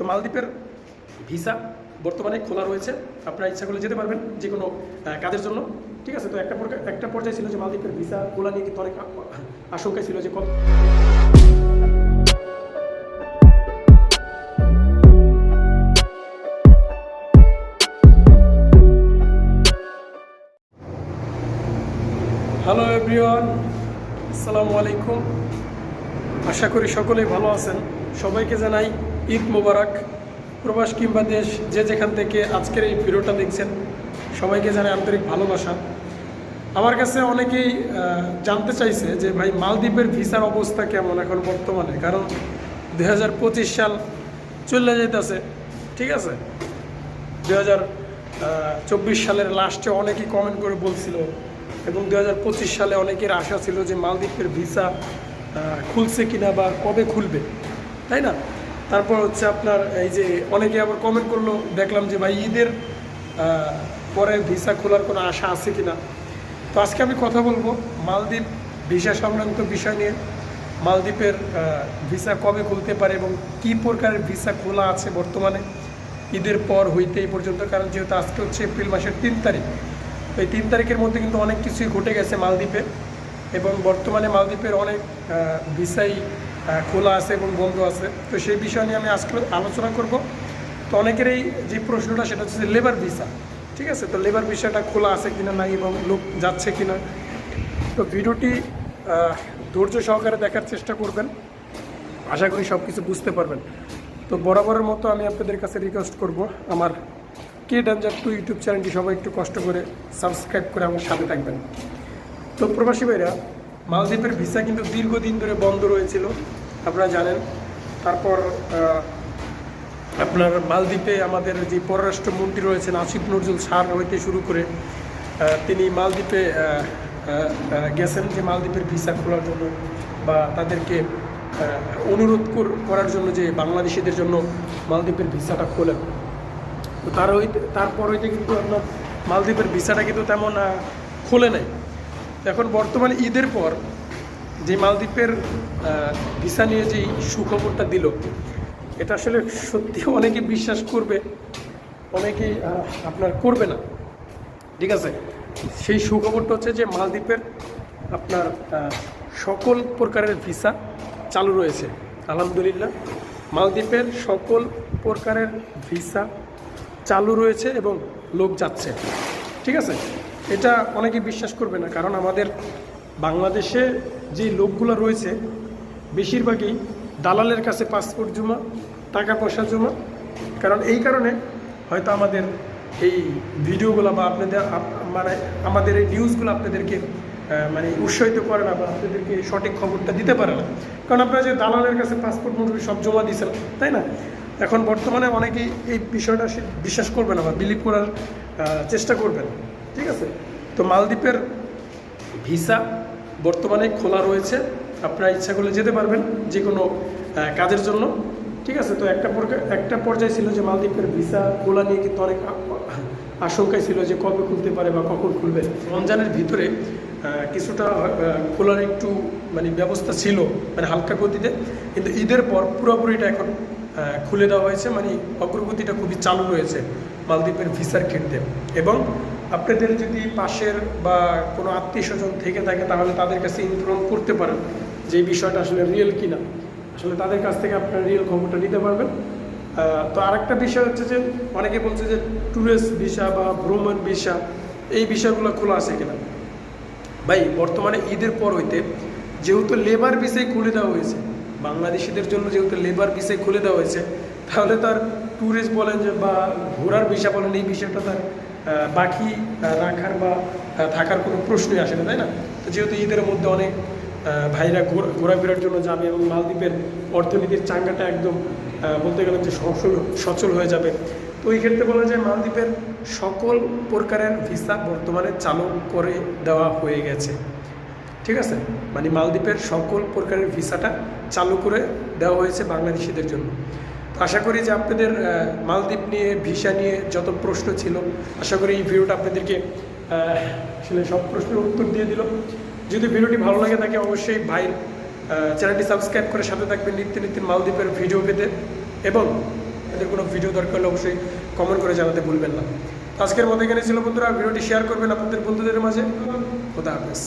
তো মালদ্বীপের ভিসা বর্তমানে খোলা রয়েছে। আপনারা ইচ্ছা করলে যেতে পারবেন যে কোনো কাজের জন্য। ঠিক আছে? তো একটা পর্যায়ে- একটা পর্যায়ে ছিল যে মালদ্বীপের ভিসা খোলা নিয়ে কিন্তু অনেক আশঙ্কা ছিল যে কত হ্যালো এভরিওয়ান আসসালামু আলাইকুম আশা করি সকলেই ভালো আছেন। সবাইকে জানাই ঈদ মোবারক, প্রবাস কিংবা দেশ, যে যেখান থেকে আজকের এই ভিডিওটা দেখছেন, সবাইকে জানাই আন্তরিক ভালোবাসা। আমার কাছে অনেকেই জানতে চাইছে যে ভাই মালদ্বীপের ভিসার অবস্থা কেমন এখন বর্তমানে? কারণ দু হাজার পঁচিশ সাল চলে যেতেছে ঠিক আছে? দু চব্বিশ সালের লাস্টে অনেকেই কমেন্ট করে বলছিল এবং দু হাজার পঁচিশ সালে অনেকের আশা ছিল যে মালদ্বীপের ভিসা খুলছে কিনা বা কবে খুলবে, তাই না? তারপর হচ্ছে আপনার এই যে অনেকে আবার কমেন্ট করল, দেখলাম যে ভাই ঈদের পরে ভিসা খোলার কোনো আশা আছে কিনা? তো আজকে আমি কথা বলব মালদ্বীপ ভিসা সংক্রান্ত বিষয় নিয়ে। মালদ্বীপের ভিসা কবে খুলতে পারে এবং কী প্রকারের ভিসা খোলা আছে বর্তমানে? ঈদের পর হইতে এই পর্যন্ত, কারণ যেহেতু আজকে হচ্ছে এপ্রিল মাসের তিন তারিখ, তো এই তিন তারিখের মধ্যে কিন্তু অনেক কিছুই ঘটে গেছে মালদ্বীপে এবং বর্তমানে মালদ্বীপের অনেক ভিসাই খোলা আছে এবং বন্ধ আছে। তো সেই বিষয় নিয়ে আমি আজকে আলোচনা করব। তো অনেকেরই যে প্রশ্নটা, সেটা হচ্ছে লেবার ভিসা ঠিক আছে? তো লেবার ভিসাটা খোলা আছে কিনা নাই এবং লোক যাচ্ছে কিনা? তো ভিডিওটি ধৈর্য সহকারে দেখার চেষ্টা করবেন। আশা করি সব কিছু বুঝতে পারবেন। তো বরাবরের মতো আমি আপনাদের কাছে রিকোয়েস্ট করব আমার কে ডেঞ্জার টু ইউটিউব চ্যানেলটি সবাই একটু কষ্ট করে সাবস্ক্রাইব করে আমার সাথে থাকবেন। তো প্রবাসী ভাইরা মালদ্বীপের ভিসা কিন্তু দীর্ঘদিন ধরে বন্ধ রয়েছিল, আপনারা জানেন। তারপর আপনার মালদ্বীপে আমাদের যে পররাষ্ট্রমন্ত্রী রয়েছেন আসিফ নজরুল সার হইতে শুরু করে তিনি মালদ্বীপে গেছেন যে মালদ্বীপের ভিসা খোলার জন্য বা তাদেরকে অনুরোধ করার জন্য যে বাংলাদেশিদের জন্য মালদ্বীপের ভিসাটা খোলেন। তার হইতে, তারপর হইতে কিন্তু আপনার মালদ্বীপের ভিসাটা কিন্তু তেমন খোলে নাই। এখন বর্তমানে ঈদের পর যে মালদ্বীপের ভিসা নিয়ে যে সুখবরটা দিল এটা আসলে সত্যি অনেকে বিশ্বাস করবে অনেকেই আহ, আপনার করবে না। ঠিক আছে? সেই সুখবরটা হচ্ছে যে মালদ্বীপের আপনার সকল প্রকারের ভিসা চালু রয়েছে। আলহামদুলিল্লাহ মালদ্বীপের সকল প্রকারের ভিসা চালু রয়েছে এবং লোক যাচ্ছে। ঠিক আছে? এটা অনেকে বিশ্বাস করবে না, কারণ আমাদের বাংলাদেশে যে লোকগুলো রয়েছে, বেশিরভাগই দালালের কাছে পাসপোর্ট জমা টাকা পয়সা জমা। কারণ এই কারণে হয়তো আমাদের এই ভিডিওগুলো বা আপনাদের মানে আমাদের এই নিউজগুলো আপনাদেরকে মানে উৎসাহিত করে না বা আপনাদেরকে সঠিক খবরটা দিতে পারে না। কারণ আপনারা যে দালালের কাছে পাসপোর্ট মন্ত্রী সব জমা দিয়েছেন, তাই না? এখন বর্তমানে অনেকেই এই বিষয়টা বিশ্বাস করবে না বা বিলিভ করার চেষ্টা করবেন ঠিক আছে? তো মালদ্বীপের ভিসা বর্তমানে খোলা রয়েছে। আপনারা ইচ্ছা করলে যেতে পারবেন যে কোনো কাজের জন্য। ঠিক আছে? তো একটা একটা পর্যায়ে ছিল যে মালদ্বীপের ভিসা খোলা নিয়ে কিন্তু অনেক আশঙ্কায় ছিল যে কবে খুলতে পারে বা কখন খুলবে। রমজানের ভিতরে কিছুটা খোলার একটু মানে ব্যবস্থা ছিল মানে হালকা গতিতে। কিন্তু ঈদের পর পুরোপুরিটা এখন খুলে দেওয়া হয়েছে। মানে অগ্রগতিটা খুবই চালু রয়েছে মালদ্বীপের ভিসার ক্ষেত্রে। এবং আপনাদের যদি পাশের বা কোনো আত্মীয় স্বজন থেকে থাকে, তাহলে তাদের কাছে ইনফর্ম করতে পারেন যে এই বিষয়টা আসলে রিয়েল কিনা। আসলে তাদের কাছ থেকে আপনার রিয়েল খবরটা নিতে পারবেন। তো আরেকটা বিষয় হচ্ছে যে, অনেকে বলছে যে ট্যুরিস্ট ভিসা বা ভ্রমণ ভিসা এই বিষয়গুলো খোলা আছে কিনা? ভাই, বর্তমানে ঈদের পর হইতে যেহেতু লেবার ভিসাই খুলে দেওয়া হয়েছে, বাংলাদেশিদের জন্য যেহেতু লেবার ভিসাই খুলে দেওয়া হয়েছে, তাহলে তার ট্যুরিস্ট বলেন যে বা ঘোরার ভিসা বলেন, এই বিষয়টা তার বাকি রাখার বা থাকার কোনো প্রশ্নই আসে না, তাই না? তো যেহেতু ঈদের মধ্যে অনেক ভাইরা ঘোরা- ঘোরাফেরার জন্য যাবে এবং মালদ্বীপের অর্থনীতির চাঙ্গাটা একদম বলতে গেলে যে সচল সচল হয়ে যাবে। তো এই ক্ষেত্রে বলা যায় মালদ্বীপের সকল প্রকারের ভিসা বর্তমানে চালু করে দেওয়া হয়ে গেছে। ঠিক আছে? মানে মালদ্বীপের সকল প্রকারের ভিসাটা চালু করে দেওয়া হয়েছে বাংলাদেশিদের জন্য। আশা করি যে আপনাদের মালদ্বীপ নিয়ে, ভিসা নিয়ে যত প্রশ্ন ছিল, আশা করি এই ভিডিওটা আপনাদেরকে আসলে সব প্রশ্নের উত্তর দিয়ে দিল। যদি ভিডিওটি ভালো লাগে থাকে, অবশ্যই ভাই চ্যানেলটি সাবস্ক্রাইব করে সাথে থাকবেন নিত্য নিত্য মালদ্বীপের ভিডিও পেতে। এবং তাদের কোনো ভিডিও দরকার হলে অবশ্যই কমেন্ট করে জানাতে ভুলবেন না। আজকের মতো এখানে ছিল বন্ধুরা, ভিডিওটি শেয়ার করবেন আপনাদের বন্ধুদের মাঝে। খোদা হাফেজ।